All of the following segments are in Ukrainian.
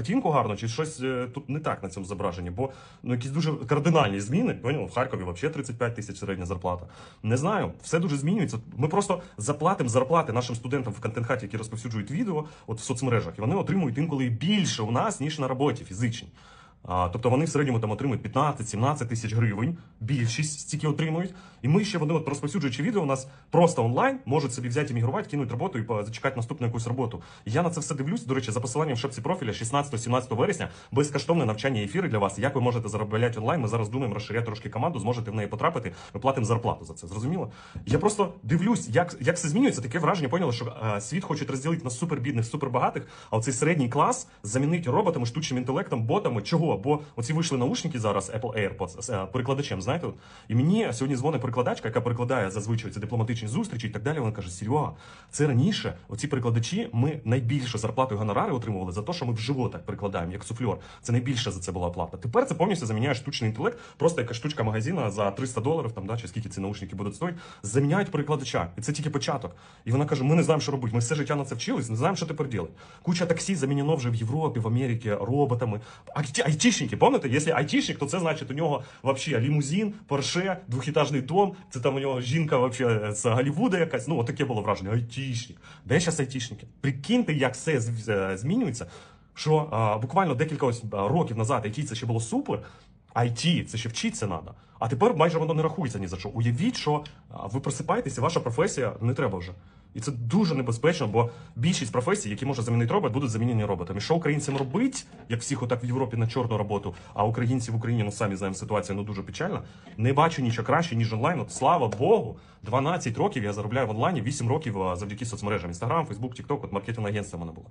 картинку гарно, чи щось е, тут не так на цьому зображенні, бо ну якісь дуже кардинальні зміни. Поняв? В Харкові взагалі 35 тисяч середня зарплата. Не знаю, все дуже змінюється. Ми просто заплатимо зарплати нашим студентам в контент-хаті, які розповсюджують відео от в соцмережах, і вони отримують інколи більше у нас, ніж на роботі фізичній. А, тобто вони в середньому там отримують 15-17 тисяч гривень, більшість стільки отримують. І ми ще вони, от розповсюджуючи відео, у нас просто онлайн можуть собі взяти іммігрувати, кинуть роботу і зачекати наступну якусь роботу. Я на це все дивлюсь. До речі, за посиланням в шапці профіля 16-17 вересня безкоштовне навчання ефіри для вас. Як ви можете заробляти онлайн? Ми зараз думаємо розширяти трошки команду, зможете в неї потрапити. Ми платимо зарплату за це. Зрозуміло? Я просто дивлюсь, як, як все змінюється. Таке враження поняли, що е, світ хочуть розділити на супербідних, супербагатих, а оцей середній клас замінить роботами, штучним інтелектом, ботами. Чого? Бо оці вийшли наушники зараз, Apple AirPods з е, перекладачем. Знаєте, і мені сьогодні дзвонить перекладачка, яка перекладає зазвичай ці дипломатичні зустрічі і так далі. Вона каже: Серега, це раніше. Оці перекладачі ми найбільше зарплату і гонорари отримували за те, що ми вживо так перекладаємо, як суфльор. Це найбільше за це була оплата. Тепер це повністю заміняє штучний інтелект, просто яка штучка магазина за 300 доларів, там да чи скільки ці наушники будуть стоїти, заміняють перекладача. І це тільки початок. І вона каже: Ми не знаємо, що робити. Ми все життя на це вчились, не знаємо, що тепер робити. Куча таксі замінено вже в Європі, в Америці роботами. Айті- Айтішники, пам'ятаєте? Якщо айтішник, то це значить у нього вообще лімузин, порше, двохітажний дом. Це там у нього жінка вообще з Голлівуда якась. Ну, таке було враження. Айтішник. Де зараз айтішники? Прикиньте, як все з- змінюється. Що а, буквально декілька ось років назад IT це ще було супер. IT, це ще вчитися треба. А тепер майже воно не рахується ні за що. Уявіть, що ви просипаєтеся, ваша професія не треба вже. І це дуже небезпечно, бо більшість професій, які може замінити робот, будуть замінені роботами. Що українцям робить, як всіх отак в Європі на чорну роботу, а українці в Україні, ну самі знаємо, ситуація ну дуже печальна. Не бачу нічого краще, ніж онлайн. От слава Богу, 12 років я заробляю в онлайні, 8 років завдяки соцмережам. Інстаграм, Фейсбук, Тікток, от маркетинг агентство мене було.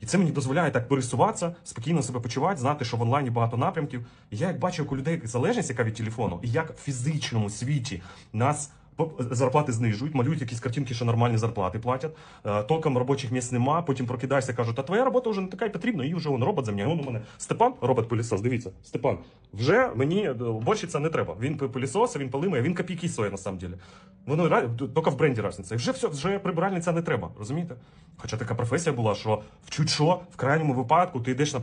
І це мені дозволяє так пересуватися, спокійно себе почувати, знати, що в онлайні багато напрямків. І я як бачу, як у людей залежність, яка від телефону, і як в фізичному світі нас. Зарплати знижують, малюють якісь картинки, що нормальні зарплати платять. Е, Толком робочих місць нема. Потім прокидаєшся, кажуть, а твоя робота вже не така й потрібна, її вже он робот заміняє. Он у мене Степан, робот пилісос. Дивіться, Степан, вже мені е, борщиця не треба. Він пилісоса, він полимає, він копійки стоїть на самом. Воно тільки в бренді разниця. І вже все, вже прибиральниця не треба, розумієте? Хоча така професія була, що в чуть що, в крайньому випадку ти йдеш на